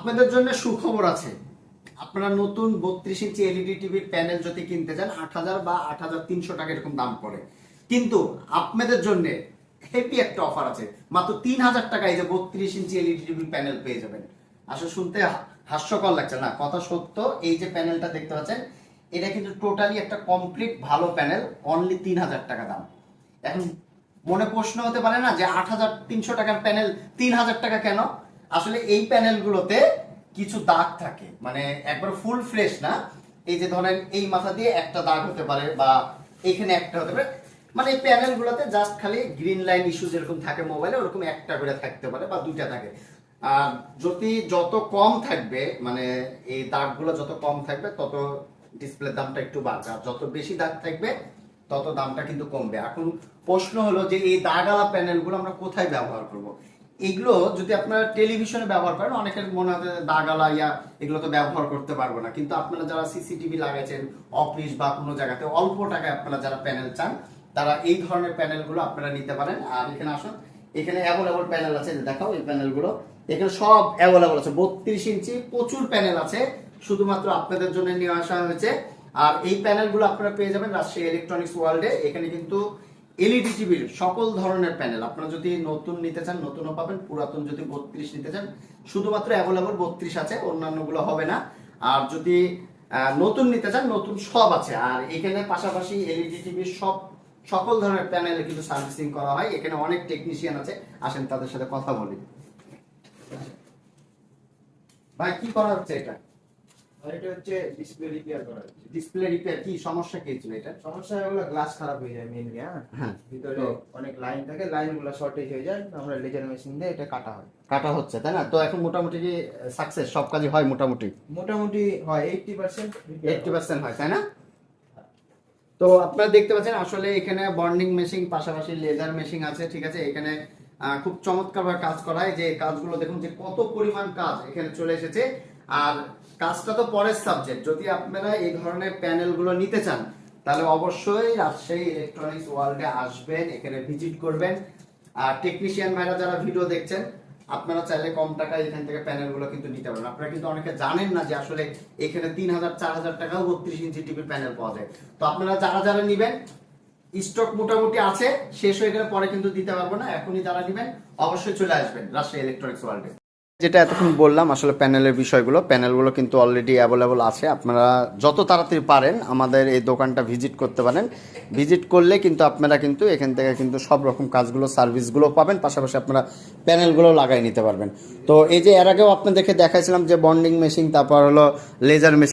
আপনাদের জন্য সুখবর আছে। আপনারা নতুন বত্রিশ ইঞ্চি এলইডি টিভির প্যানেল যদি কিনতে চান, আট হাজার বা আট হাজার তিনশো টাকা এরকম দাম পড়ে। কিন্তু আপনাদের জন্য হেভি একটা অফার আছে। মাত্র তিন হাজার টাকায় যে বত্রিশ ইঞ্চি এলইডি টিভির প্যানেল পেয়ে যাবেন। আসলে শুনতে হাস্যকর লাগছে না? কথা সত্য, এই যে প্যানেলটা দেখতে পাচ্ছেন, এটা কিন্তু টোটালি একটা কমপ্লিট ভালো প্যানেল অনলি তিন হাজার টাকা দাম। এখন মনে প্রশ্ন হতে পারে না যে আট হাজার তিনশো টাকার প্যানেল তিন হাজার টাকা কেন? আসলে এই প্যানেলগুলোতে কিছু দাগ থাকে। মানে একবার ফুল ফ্রেশ না। এই যে ধরেন এই মাথা দিয়ে একটা দাগ হতে পারে বা এখানে একটা হতে পারে। মানে এই প্যানেলগুলোতে জাস্ট খালি গ্রিন লাইন ইস্যু যেরকম থাকে মোবাইলে ওরকম একটা করে থাকতে পারে বা দুইটা থাকে। আর যদি যত কম থাকবে মানে এই দাগগুলো যত কম থাকবে, তত ডিসপ্লের দামটা একটু বাড়বে। আর যত বেশি দাগ থাকবে, তত দামটা কিন্তু কমবে। এখন প্রশ্ন হলো যে এই দাগালা প্যানেলগুলো আমরা কোথায় ব্যবহার করব? এগুলো যদি আপনারা টেলিভিশনে ব্যবহার করেন, অনেকের মনে হয় দাগালা ইয়া, এগুলো তো ব্যবহার করতে পারব না। কিন্তু আপনারা যারা সিসিটিভি লাগাইছেন, অফিস বা কোনো জায়গাতে, অল্প টাকায় আপনারা যারা প্যানেল চান, তারা এই ধরনের প্যানেলগুলো আপনারা নিতে পারেন। আর এখানে আসুন, এখানে অ্যাভেলেবল প্যানেল আছে দেখাও এই প্যানেলগুলো। এখানে সব অ্যাভেলেবল আছে, বত্রিশ ইঞ্চি প্রচুর প্যানেল আছে, শুধুমাত্র আপনাদের জন্য নিয়ে আসা হয়েছে। আর এই প্যানেলগুলো আপনারা পেয়ে যাবেন রাজশাহী ইলেকট্রনিক্স ওয়ার্ল্ডে এখানে কিন্তু এলইডি টিভির সকল ধরনের প্যানেল। আপনারা যদি নতুন নিতে চান, নতুনও পাবেন, পুরাতন যদি বত্রিশ নিতে চান, শুধুমাত্র অ্যাভেলেবল বত্রিশ আছে, অন্যান্যগুলো হবে না। আর যদি নতুন নিতে চান, নতুন সব আছে। আর এখানে পাশাপাশি এলইডি টিভির সব, সকল ধরনের প্যানেলে কিন্তু সার্ভিসিং করা হয়। এখানে অনেক টেকনিশিয়ান আছে। আসেন তাদের সাথে কথা বলি। ভাই, কি করা হচ্ছে এটা? আর এটা হচ্ছে ডিসপ্লে রিপেয়ার করা ডিসপ্লে রিপেয়ার কি সমস্যা কি ছিল এটা? সমস্যা হলো গ্লাস খারাপ হয়ে যায় মেইনলি হ্যাঁ? হ্যাঁ ভিতরে তো- অনেক লাইন থাকে লাইনগুলো শর্টেজ হয়ে যায় আমরা লেজার মেশিন দিয়ে এটা কাটা হয়। কাটা হচ্ছে তাই না? তো এখন মোটামুটি কি সাকসেস সব কাজই হয় মোটামুটি? মোটামুটি হয় এইটটি পার্সেন্ট এইটটি পার্সেন্ট হয় তাই না? তো আপনারা দেখতে পাচ্ছেন আসলে এখানে বন্ডিং মেশিন পাশাপাশি লেজার মেশিন আছে ঠিক আছে? এখানে খুব চমৎকার ভাবে কাজ করা হয়। যে কাজগুলো দেখুন যে কত পরিমাণ কাজ এখানে চলে এসেছে। আর কাজটা তো পরের সাবজেক্ট যদি আপনারা এই ধরনের প্যানেলগুলো নিতে চান, তাহলে অবশ্যই রাজশাহী ইলেকট্রনিক্স ওয়ার্ল্ডে আসবেন, এখানে ভিজিট করবেন। আর টেকনিশিয়ান ভাইরা যারা ভিডিও দেখছেন, আপনারা চাইলে কম টাকায় এখান থেকে প্যানেলগুলো কিন্তু নিতে পারেন। আপনারা কিন্তু অনেকে জানেন না যে আসলে এখানে তিন হাজার, চার হাজার টাকাও বত্রিশ ইঞ্চি টিভির প্যানেল পাওয়া যায়। তো আপনারা যারা যারা নিবেন স্টক মোটামুটি আছে, শেষ হয়ে গেলে পরে কিন্তু দিতে পারব না। এখনই যারা নিবেন, অবশ্যই চলে আসবেন রাজশাহী ইলেকট্রনিক্স ওয়ার্ল্ডে যেটা এতক্ষণ বললাম, আসলে প্যানেলের বিষয়গুলো, প্যানেলগুলো কিন্তু অলরেডি অ্যাভেলেবল আছে। আপনারা যত তাড়াতাড়ি পারেন আমাদের এই দোকানটা ভিজিট করতে পারেন। ভিজিট করলে কিন্তু আপনারা কিন্তু এখান থেকে কিন্তু সব রকম কাজগুলো সার্ভিসগুলো পাবেন। পাশাপাশি আপনারা প্যানেলগুলো লাগাই নিতে পারবেন। তো এই যে এর আগেও আপনাদেরকে দেখাইছিলাম যে বন্ডিং মেশিন তারপর হলো লেজার মেশিন